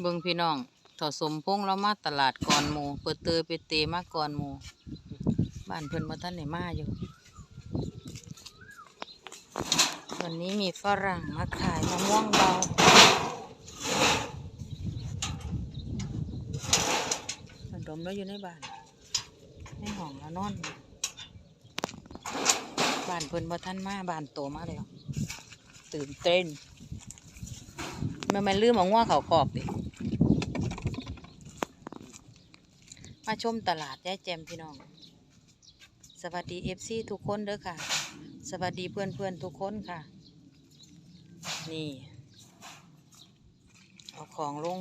เบิ่งพี่น้องถอดสมพงษ์เรามาตลาดก่อนหมูเปิดเตยไปเตมาก่อนหมูบ้านเพิ่นมาท่านไหนมาอยู่ วันนี้มีฝรั่งมาขายมะม่วงเบามันดมแล้วอยู่ในบ้านในห้องแล้วนอน บ้านเพิ่นบ่ท่านมาบ้านโตมาแล้วตื่นเต้นมันมันลืมเอาง้อเขาขอบดิ มาชมตลาดยายแจมพี่น้อง สวัสดีเอฟซีทุกคนเด้อค่ะ สวัสดีเพื่อนเพื่อนทุกคนค่ะ นี่ เอาของลง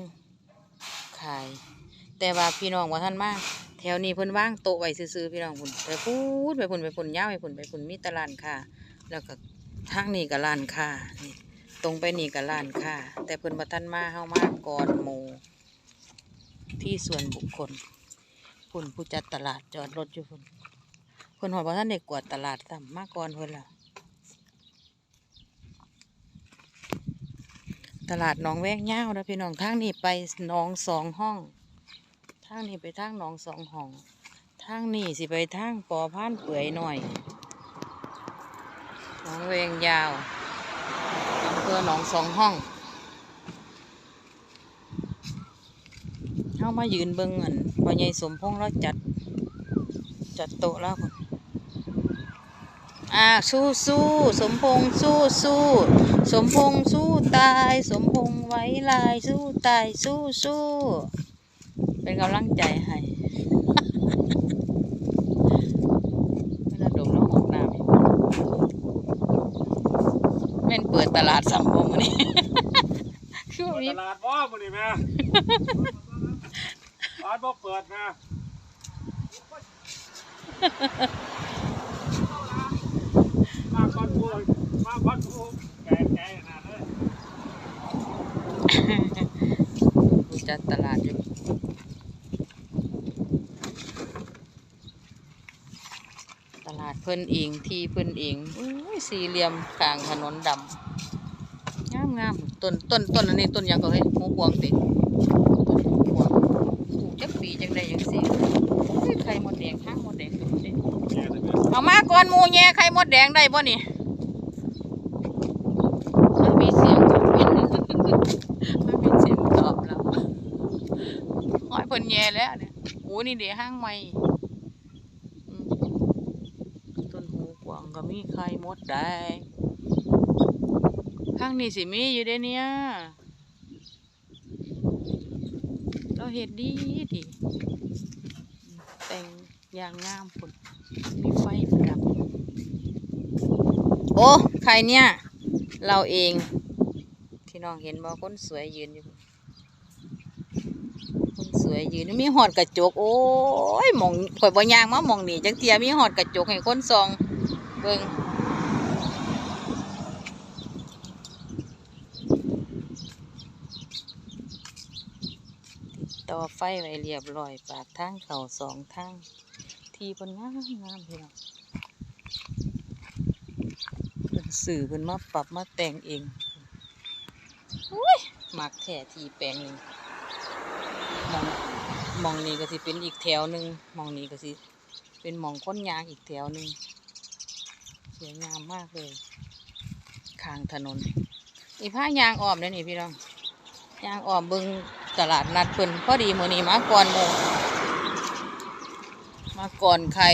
ขาย แต่ว่าพี่น้องว่าท่านมากแถวนี้เพิ่นว่างโต๊ะไว้ซื่อๆพี่น้องพุ่นไปพูดไปพุ่นไปพุ่นย่าวไปพุ่นไปพุ่นมีตลาดค่ะ แล้วก็ทางนี้ก็ร้านค้านี่ตรงไปนี่ก็ร้านค้าแต่เพิ่นบ่ทันมาเฮามาก่อนหมู่ที่ส่วนบุคคล พุ่นผู้จัดตลาดจอดรถอยู่พุ่นเพิ่นฮอดบ่ทันได้กวาดตลาดซ้ำมาก่อนเพิ่นล้วตลาดหนองแวกยาวนะพี่น้องทางนี้ไปหนองสองห้องทางนี้ไปทางหนองสองห้องทางนี้สิไปทางปอพานเปื่อยหน่อยหนองเวงยาวอำเภอหนองสองห้อง เข้ามายืนเบิ่งอันพอใหญ่สมพงษ์เราจัด จัดโต๊ะแล้วพุ่นอ่าสู้สู้สมพงษ์สู้สู้สมพงษ์สู้ตาย สมพงษ์ไว้ลายสู้ตายสู้สู้เป็นกำลังใจให้ไม่ระดมแล้วหกน้ำอีกแม่นเปิดตลาดสัมพงษ์นี่ช่วงนี้ตลาดบ่มื้อนี้แม่ ร้านบ่เปิดแม่มาก่อนกูมาก่อนกูแก่แก่นาดเลยจัดตลาดอยู่ตลาดเพิ่นเองที่เพิ่นเองอุ้ยสี่เหลี่ยมกลางถนนดำงามงามต้นต้นต้นอันนี้ต้นยังก็เฮ้ยหมูพวงติต้นหมูพวงปลูก จักปีจังได้จังสี่เฮ้ยไข่มดแดงห้างมดแดงเอามาก่อนมูแย่ไข่มดแดงได้บ่นี่มันมีเสียงตอบมันมีเสียงตอบแล้วหอยเพิ่นแย่แล้วเนี่ยโอ้นี่เดี๋ยวห้างใหม่ต้นหูกวางก็มีไข่มดแดงข้างนี้สิมีอยู่เด้เนี่ย เราเห็ดดีดีแต่งอย่างงามพุ่นมีไฟประดับ โอ้ใครเนี่ย เราเองพี่น้องเห็นบ่คนสวยยืนอยู่คนสวยยืนมีหอดกระจก โอ้ยมองข่อยบ่ยางมามองนี่จังเทียมีหอดกระจกให้คนส่องเบิ่ง ต่อไฟไว้เรียบร้อยปากทางเข่าสองทางทีเพิ่นงามงามพี่น้องเพิ่นสื่อเพิ่นมาปรับมาแต่งเองอุ้ยมักแท้ทีแปลงนี่มองมองนี่ก็สิเป็นอีกแถวหนึ่งมองนี่ก็สิเป็นหมองค้นยางอีกแถวหนึ่งสวยงามมากเลยข้างถนนอีผ้ายางอ้อมเนี่ยนี่พี่น้องยางอ้อมบึง ตลาดนัดเพิ่นพอดีมื้อนี้มาก่อนหมู่มาก่อนใคร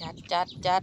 จัดจัดจัด